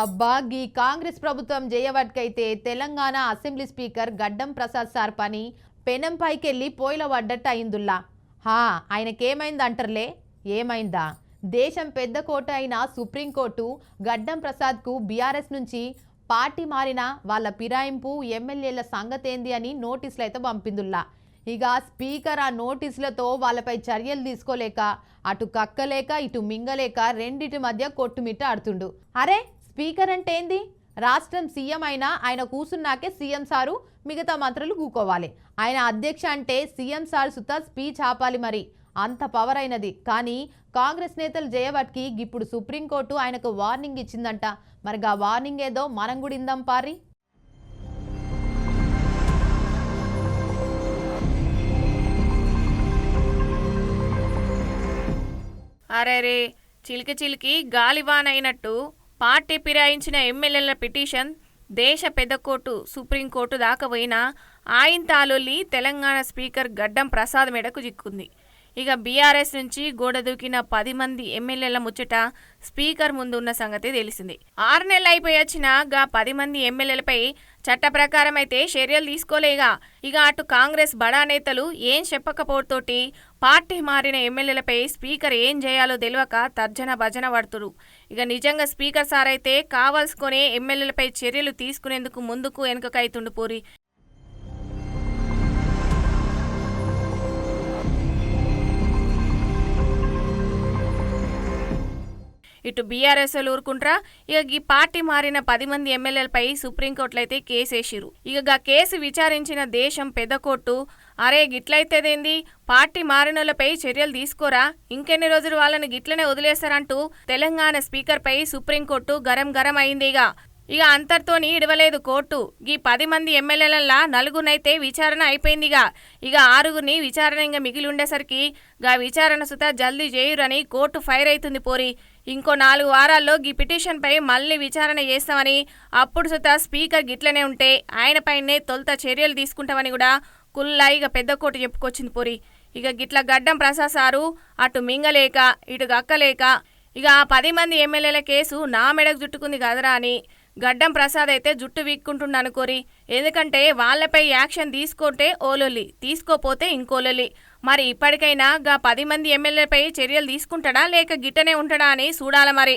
అబ్బా గీ కాంగ్రెస్ ప్రభుత్వం చేయవట్కైతే Telangana assembly speaker గడ్డం ప్రసాద్ సార్ పని పెనం పైకెళ్ళి పోయిల పడ్డట్టు అయిందుల్లా. హా ఆయనకేమైంది అంటారులే ఏమైందా? దేశం పెద్ద కోర్టు అయిన సుప్రీంకోర్టు గడ్డం ప్రసాద్కు బీఆర్ఎస్ నుంచి పార్టీ మారిన వాళ్ళ పిరాయింపు ఎమ్మెల్యేల సంగతేంది అని నోటీసులు అయితే పంపిందుల్లా. ఇక స్పీకర్ ఆ నోటీసులతో వాళ్ళపై చర్యలు తీసుకోలేక అటు కక్కలేక ఇటు మింగలేక రెండిటి మధ్య కొట్టుమిట్ట ఆడుతుండు అరే స్పీకర్ అంటే ఏంది? రాష్ట్రం సీఎం అయినా ఆయన కూసున్నాకే సీఎం సారు మిగతా మంత్రులు కూకోవాలి. ఆయన అధ్యక్ష అంటే సీఎం సార్ సుత స్పీచ్ ఆపాలి మరి. అంత పవర్ అయినది. కానీ కాంగ్రెస్ నేతలు చేయబట్కి ఇప్పుడు సుప్రీంకోర్టు ఆయనకు వార్నింగ్ ఇచ్చిందంట. మరి ఆ వార్నింగ్ ఏదో మనం కూడా ఇందాం పారి. అరే రే చిలికి చిలికి గాలివానైనట్టు పార్టీ ఫిరాయించిన ఎమ్మెల్యేల పిటిషన్ దేశ పెద్ద కోర్టు సుప్రీంకోర్టు దాకా పోయినా ఆయన తెలంగాణ స్పీకర్ గడ్డం ప్రసాద్ మెడకు చిక్కుంది. ఇక బీఆర్ఎస్ నుంచి గోడ దూకిన పది మంది ఎమ్మెల్యేల ముచ్చట స్పీకర్ ముందు ఉన్న సంగతి తెలిసింది. ఆరు నెలలు అయిపోయి వచ్చిన గా పది మంది ఎమ్మెల్యేలపై చట్ట ప్రకారం అయితే చర్యలు తీసుకోలేగా. ఇక అటు కాంగ్రెస్ బడా నేతలు ఏం చెప్పకపోతోటి పార్టీ మారిన ఎమ్మెల్యేలపై స్పీకర్ ఏం చేయాలో తెలియక తర్జన భజన పడుతురు. ఇక నిజంగా స్పీకర్ సార్ అయితే కావాల్సుకునే ఎమ్మెల్యేలపై చర్యలు తీసుకునేందుకు ముందుకు వెనుకకైతుండు పూరి. ఇటు బీఆర్ఎస్ ఊరుకుంట్రా. ఇక ఈ పార్టీ మారిన పది మంది ఎమ్మెల్యేలపై సుప్రీంకోర్టులో అయితే కేసు వేసిరు ఇక గా కేసు విచారించిన దేశం పెద్ద కోర్టు అరే గిట్లయితేదేంది పార్టీ మారినోళ్ళపై చర్యలు తీసుకోరా? ఇంకెన్ని రోజులు వాళ్ళని గిట్లనే వదిలేస్తారంటూ తెలంగాణ స్పీకర్పై సుప్రీంకోర్టు గరం గరం అయిందిగా ఇక అంతటితోని ఇడవలేదు కోర్టు. ఈ పది మంది ఎమ్మెల్యేలల్లా నలుగునైతే విచారణ అయిపోయిందిగా ఇక. ఆరుగురిని విచారణ ఇంకా మిగిలి ఉండేసరికి గా విచారణ సుత జల్దీ చేయురని కోర్టు ఫైర్ అవుతుంది పోరి. ఇంకో నాలుగు వారాల్లో ఈ పిటిషన్పై మళ్ళీ విచారణ చేస్తామని అప్పుడు సుత స్పీకర్ గిట్లనే ఉంటే ఆయనపైనే తొలుత చర్యలు తీసుకుంటామని కూడా కుల్లా ఇక పెద్ద కోర్టు చెప్పుకొచ్చింది పోరి. ఇక గిట్ల గడ్డం ప్రసాద్ సారు అటు మింగలేక ఇటు గక్కలేక ఇక ఆ పది మంది ఎమ్మెల్యేల కేసు నా మెడకు జుట్టుకుంది కదరా అని గడ్డం ప్రసాద్ అయితే జుట్టు వీక్కుంటున్నాను అనుకోరి ఎందుకంటే వాళ్ళపై యాక్షన్ తీసుకుంటే ఓలొల్లి తీసుకోపోతే ఇంకోలొల్లి మరి ఇప్పటికైనా గా పది మంది ఎమ్మెల్యేలపై చర్యలు తీసుకుంటాడా లేక గిట్టనే ఉంటాడా అని చూడాల మరి.